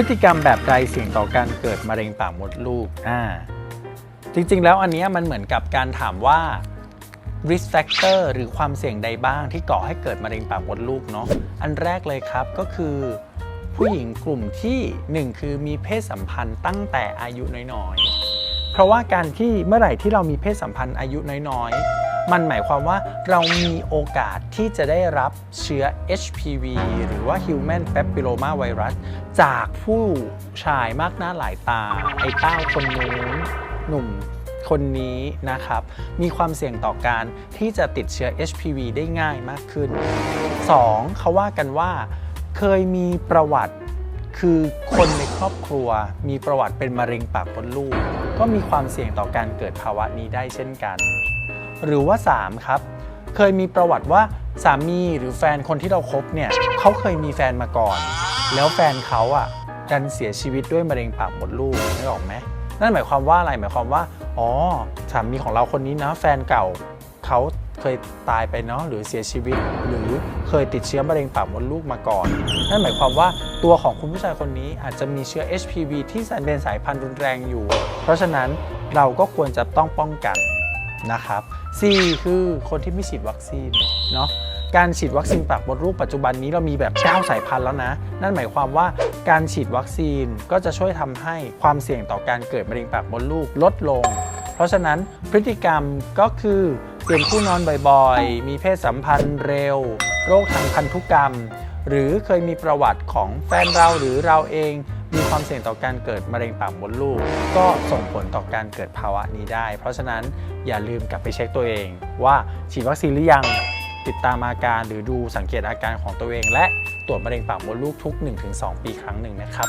ฤติกรรมแบบใดเสี่ยงต่อการเกิดมะเร็งปากมดลูกอ่าจริงๆ แล้วอันเนี้ยมันเหมือนกับการถามว่า risk factor หรือความเสี่ยงใดบ้างที่ก่อให้เกิดมะเร็งปากมดลูกเนาะอันแรกเลยครับก็คือ ผู้หญิงกลุ่มที่ 1 คือมีเพศสัมพันธ์ตั้งแต่อายุน้อยๆ เพราะว่าการที่เมื่อไหร่ที่เรามีเพศสัมพันธ์อายุน้อยๆ มันหมายความว่าเรามีโอกาสที่จะได้รับเชื้อ HPV หรือว่า Human Papilloma Virus จากผู้ชายมากหน้าหลายตา ไอ้เต้าคนนู้นหนุ่มคนนี้นะครับ มีความเสี่ยงต่อการที่จะติดเชื้อ HPV ได้ง่ายมากขึ้น 2. เขาว่ากันว่าเคยมีประวัติคือคนในครอบครัวมีประวัติเป็นมะเร็งปากมดลูก ก็มีความเสี่ยงต่อการเกิดภาวะนี้ได้เช่นกัน หรือว่า 3 ครับ เคยมีประวัติว่าสามีหรือแฟนคนที่เราคบเนี่ยเขาเคยมีแฟนมาก่อน แล้วแฟนเขาอะดันเสียชีวิตด้วยมะเร็งปากมดลูกนึกออกไหมนั่นหมายความว่าอะไรหมายความว่าอ๋อสามีของเราคนนี้นะแฟนเก่าเขาเคยตายไปเนาะหรือเสียชีวิต หรือเคยติดเชื้อมะเร็งปากมดลูกมาก่อน นั่นหมายความว่าตัวของคุณผู้ชายคนนี้อาจจะมีเชื้อ HPV ที่เป็นสายพันธุ์รุนแรงอยู่ เพราะฉะนั้นเราก็ควรจะต้องป้องกัน นะครับ 4 คือคนที่ไม่ฉีดวัคซีนเนาะการฉีดวัคซีนปากมดลูกปัจจุบันนี้เรามีแบบ 9 สายพันธุ์แล้วนะ นั่นหมายความว่าการฉีดวัคซีนก็จะช่วยทำให้ความเสี่ยงต่อการเกิดมะเร็งปากมดลูกลดลง เพราะฉะนั้นพฤติกรรมก็คือเปลี่ยนคู่นอนบ่อยๆ มีเพศสัมพันธ์เร็ว โรคทางพันธุกรรม หรือเคยมีประวัติของแฟนเราหรือเราเอง มีความเสี่ยงต่อการเกิดมะเร็งปากมดลูก ก็ส่งผลต่อการเกิดภาวะนี้ได้ เพราะฉะนั้นอย่าลืมกลับไปเช็คตัวเอง ว่าฉีดวัคซีนหรือยังติดตามอาการหรือดูสังเกตอาการของตัวเอง และตรวจมะเร็งปากมดลูกทุก 1-2 ปีครั้งหนึ่งนะครับ